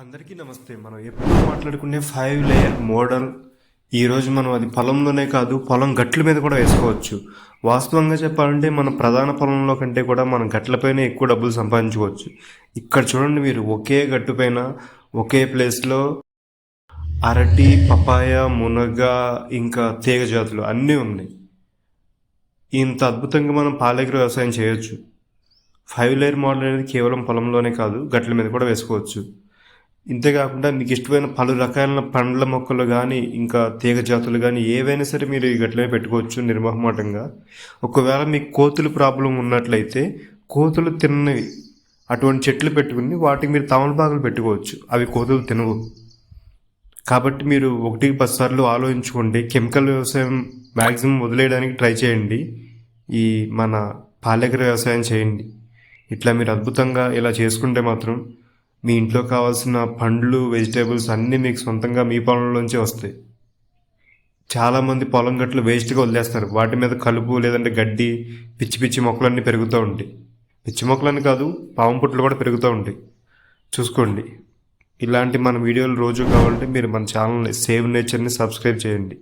అందరికీ నమస్తే. మనం ఎప్పుడు మాట్లాడుకునే ఫైవ్ లేయర్ మోడల్ ఈరోజు మనం అది పొలంలోనే కాదు పొలం గట్ల మీద కూడా వేసుకోవచ్చు. వాస్తవంగా చెప్పాలంటే మన ప్రధాన పొలంలో కంటే కూడా మనం గట్లపైన ఎక్కువ డబ్బులు సంపాదించుకోవచ్చు. ఇక్కడ చూడండి మీరు ఒకే గట్టుపైన ఒకే ప్లేస్లో అరటి పపాయ మునగ ఇంకా తీగ జాతులు అన్నీ ఉన్నాయి. ఇంత అద్భుతంగా మనం పాలేకర వ్యవసాయం చేయొచ్చు. ఫైవ్ లేయర్ మోడల్ అనేది కేవలం పొలంలోనే కాదు గట్ల మీద కూడా వేసుకోవచ్చు. ఇంతేకాకుండా మీకు ఇష్టమైన పలు రకాల పండ్ల మొక్కలు కానీ ఇంకా తీగ జాతులు కానీ ఏవైనా సరే మీరు ఈ గట్లనే పెట్టుకోవచ్చు నిర్మహమాటంగా. ఒకవేళ మీకు కోతులు ప్రాబ్లం ఉన్నట్లయితే కోతులు తిన్నవి అటువంటి చెట్లు పెట్టుకుని వాటికి మీరు తమలపాకులు పెట్టుకోవచ్చు. అవి కోతులు తినవు. కాబట్టి మీరు ఒకటికి పది సార్లు ఆలోచించుకోండి. కెమికల్ వ్యవసాయం మ్యాక్సిమం వదిలేయడానికి ట్రై చేయండి. ఈ మన పాలేకర వ్యవసాయం చేయండి. ఇట్లా మీరు అద్భుతంగా ఇలా చేసుకుంటే మాత్రం మీ ఇంట్లో కావాల్సిన పండ్లు వెజిటేబుల్స్ అన్నీ మీకు సొంతంగా మీ పొలంలోంచి వస్తాయి. చాలామంది పొలం గట్లు వేస్ట్గా వదిలేస్తారు. వాటి మీద కలుపు లేదంటే గడ్డి పిచ్చి పిచ్చి మొక్కలన్నీ పెరుగుతూ ఉంటాయి. పిచ్చి మొక్కలని కాదు పాము పుట్లు కూడా పెరుగుతూ ఉంటాయి. చూసుకోండి. ఇలాంటి మన వీడియోలు రోజు కావాలంటే మీరు మన ఛానల్ని సేవ్ నేచర్ని సబ్స్క్రైబ్ చేయండి.